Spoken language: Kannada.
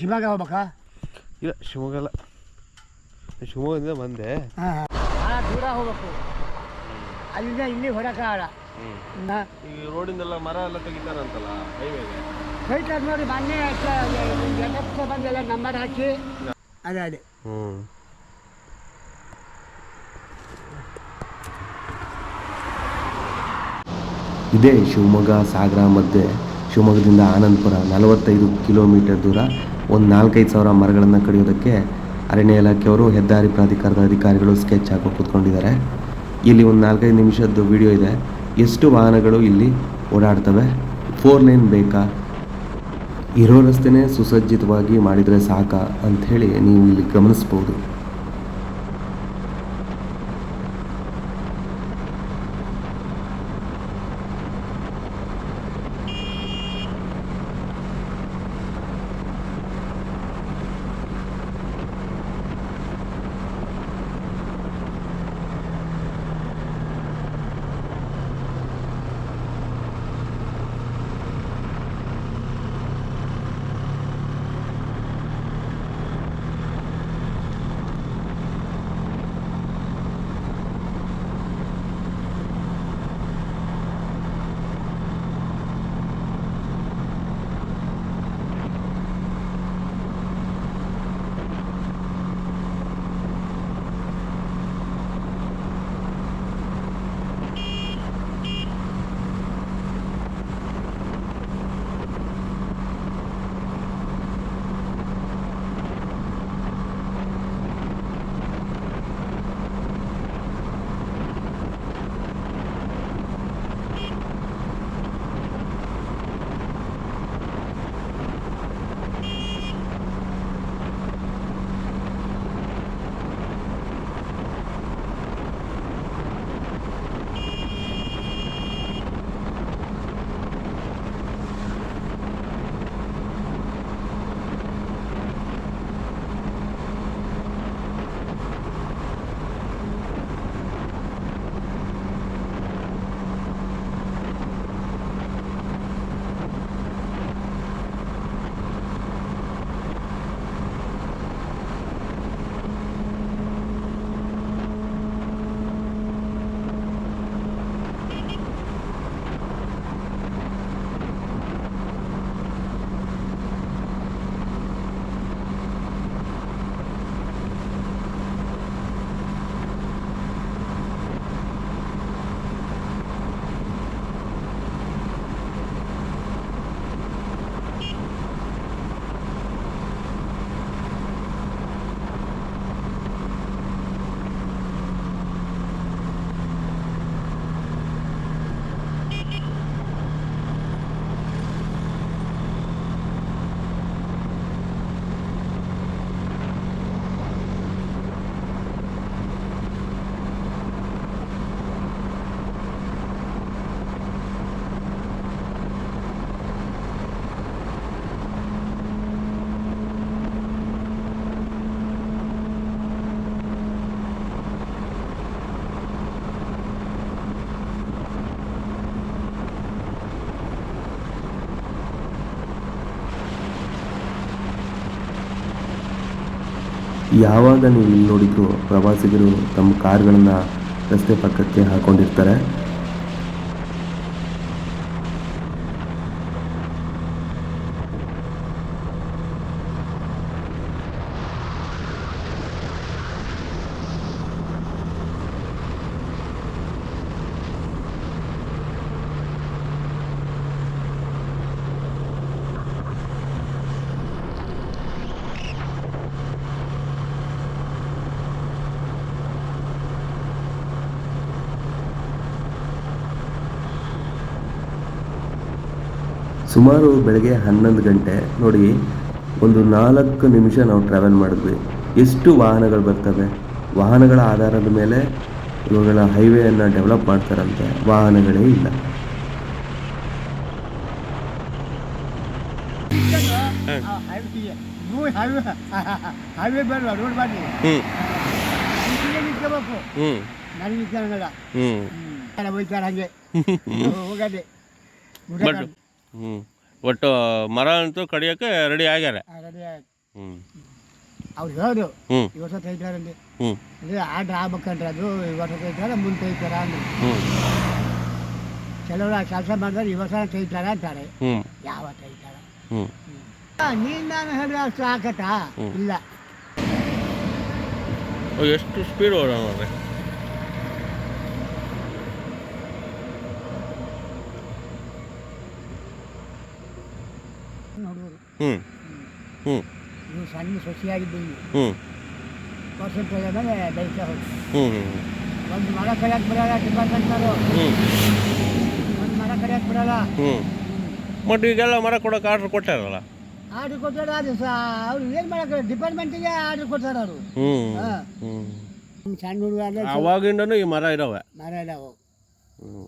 ಶಿವಮೊಗ್ಗ ಹೋಗ್ಬೇಕಾ? ಇಲ್ಲ ಶಿವಮೊಗ್ಗ ಅಲ್ಲ. ಶಿವಮೊಗ್ಗದಿಂದ ಬಂದೆ. ಹಾಂ ಭಾಳ ದೂರ ಹೋಗ್ಬೇಕು. ಅಲ್ಲಿಂದ ಇಲ್ಲಿ ಹೊರಕಾಗಲ್ಲ ನಾ ಈ ರೋಡಿಂದೆಲ್ಲ ಮರ ಎಲ್ಲ ತೆಗಿತಾರಂತಲ್ಲ ಹೈವೇಗೆ ಹೋಯ್ತಾರೆ ನೋಡಿ ಮೊನ್ನೆ ಗೆಟಪ್ಸ್ ಬಂದೆಲ್ಲ ನಂಬರ್ ಹಾಕಿ. ಅದೇ ಅದೇ. ಹ್ಞೂ ಇದೇ ಶಿವಮೊಗ್ಗ ಸಾಗರ ಮಧ್ಯೆ ಶಿವಮೊಗ್ಗದಿಂದ ಆನಂದಪುರ ನಲವತ್ತೈದು ಕಿಲೋಮೀಟರ್ ದೂರ. ಒಂದು ನಾಲ್ಕೈದು ಸಾವಿರ ಮರಗಳನ್ನು ಕಡಿಯೋದಕ್ಕೆ ಅರಣ್ಯ ಇಲಾಖೆಯವರು ಹೆದ್ದಾರಿ ಪ್ರಾಧಿಕಾರದ ಅಧಿಕಾರಿಗಳು ಸ್ಕೆಚ್ ಹಾಕೋ ಕೂತ್ಕೊಂಡಿದ್ದಾರೆ. ಇಲ್ಲಿ ಒಂದು ನಾಲ್ಕೈದು ನಿಮಿಷದ್ದು ವಿಡಿಯೋ ಇದೆ. ಎಷ್ಟು ವಾಹನಗಳು ಇಲ್ಲಿ ಓಡಾಡ್ತವೆ? ಫೋರ್ ಲೈನ್ ಬೇಕಾ? ಇರೋ ರಸ್ತೆನೇ ಸುಸಜ್ಜಿತವಾಗಿ ಮಾಡಿದರೆ ಸಾಕಾ ಅಂಥೇಳಿ ನೀವು ಇಲ್ಲಿ ಗಮನಿಸ್ಬೋದು. ಯಾವಾಗ ನೀವು ಇಲ್ಲಿ ನೋಡಿದ್ರು ಪ್ರವಾಸಿಗರು ತಮ್ಮ ಕಾರ್ಗಳನ್ನು ರಸ್ತೆ ಪಕ್ಕಕ್ಕೆ ಹಾಕೊಂಡಿರ್ತಾರೆ? ಸುಮಾರು ಬೆಳಗ್ಗೆ ಹನ್ನೊಂದು ಗಂಟೆ ನೋಡಿ ಒಂದು ನಾಲ್ಕು ನಿಮಿಷ ನಾವು ಟ್ರಾವೆಲ್ ಮಾಡಿದ್ವಿ. ಎಷ್ಟು ವಾಹನಗಳು ಬರ್ತವೆ? ವಾಹನಗಳ ಆಧಾರದ ಮೇಲೆ ಇವುಗಳ ಹೈವೇಯನ್ನು ಡೆವಲಪ್ ಮಾಡ್ತಾರಂತೆ. ವಾಹನಗಳೇ ಇಲ್ಲ. ಹೈವೇ ಹೈವೇ ಹೈವೇ ಬೇಡ ರೋಡ್ ಮಾಡಿ ಹ್ಞೂ ಹ್ಞೂ ಒಟ್ಟು ಮರ ಅಂತೂ ಕಡಿಯೋಕ್ಕೆ ರೆಡಿ ಆಗ್ಯಾರ. ರೆಡಿ ಹ್ಞೂ ಅವ್ರು ಹೇಳು ಹ್ಞೂ ಈ ವರ್ಷ ತೆಗಿತಾರಂడి ಹ್ಞೂ ಇದು ಆರ್ಡ್ರ್ ಆಗ್ಬೇಕಂದ್ರೆ ಅದು ಈ ವರ್ಷ ತೆಗಿತಾರೆ ಮುಂದೆ ತೆಗಿತಾರ ಅಂದ್ರೆ ಹ್ಞೂ ಕೆಲವರು ಕೆಲಸ ಮಾಡಿದ್ರೆ ಈ ವರ್ಷ ತೆಗಿತಾರ ಅಂತಾರೆ. ಹ್ಞೂ ಯಾವ ತೆಗಿತಾರ ಹ್ಞೂ ನೀನು ನಾನು ಹೇಳಿದ್ರೆ ಅಷ್ಟು ಹಾಕತ್ತಾ? ಇಲ್ಲ. ಎಷ್ಟು ಸ್ಪೀಡ್ ಓಡೋಣ ಹುಡುಗರು ಹ್ಞೂ ಹ್ಞೂ ಇದು ಸಣ್ಣ ಸೊಸಿಯಾಗಿದ್ದು ಹ್ಞೂ ಪರ್ಸೆಂಟ್ ಮೇಲೆ ಬೆಳೀತಾ ಹೋಗಿ ಹ್ಞೂ ಹ್ಞೂ ಒಂದು ಮರ ಕಡಿಯಕ್ಕೆ ಬರಲ್ಲ ಡಿಪಾರ್ಟ್ಮೆಂಟ್ನವರು ಒಂದು ಮರ ಕಡಿಯಕ್ಕೆ ಬರಲ್ಲ ಹ್ಞೂ ಮತ್ತು ಈಗೆಲ್ಲ ಮರ ಕೊಡೋಕೆ ಆರ್ಡ್ರ್ ಕೊಟ್ಟಾರಲ್ಲ? ಆರ್ಡ್ರ್ ಕೊಟ್ಟಾರ ಅದು ಸಹ ಅವ್ರು ಏನು ಮಾಡಕ್ಕೆ ಡಿಪಾರ್ಟ್ಮೆಂಟಿಗೆ ಆರ್ಡ್ರ್ ಕೊಡ್ತಾರೆ ಅವರು. ಹ್ಞೂ ಹಾ. ಹ್ಞೂ ಸಣ್ಣ ಹುಡುಗ ಅವಾಗಿಂದನೂ ಈ ಮರ ಇದಾವೆ. ಮರ ಇದಾವೆ. ಹ್ಞೂ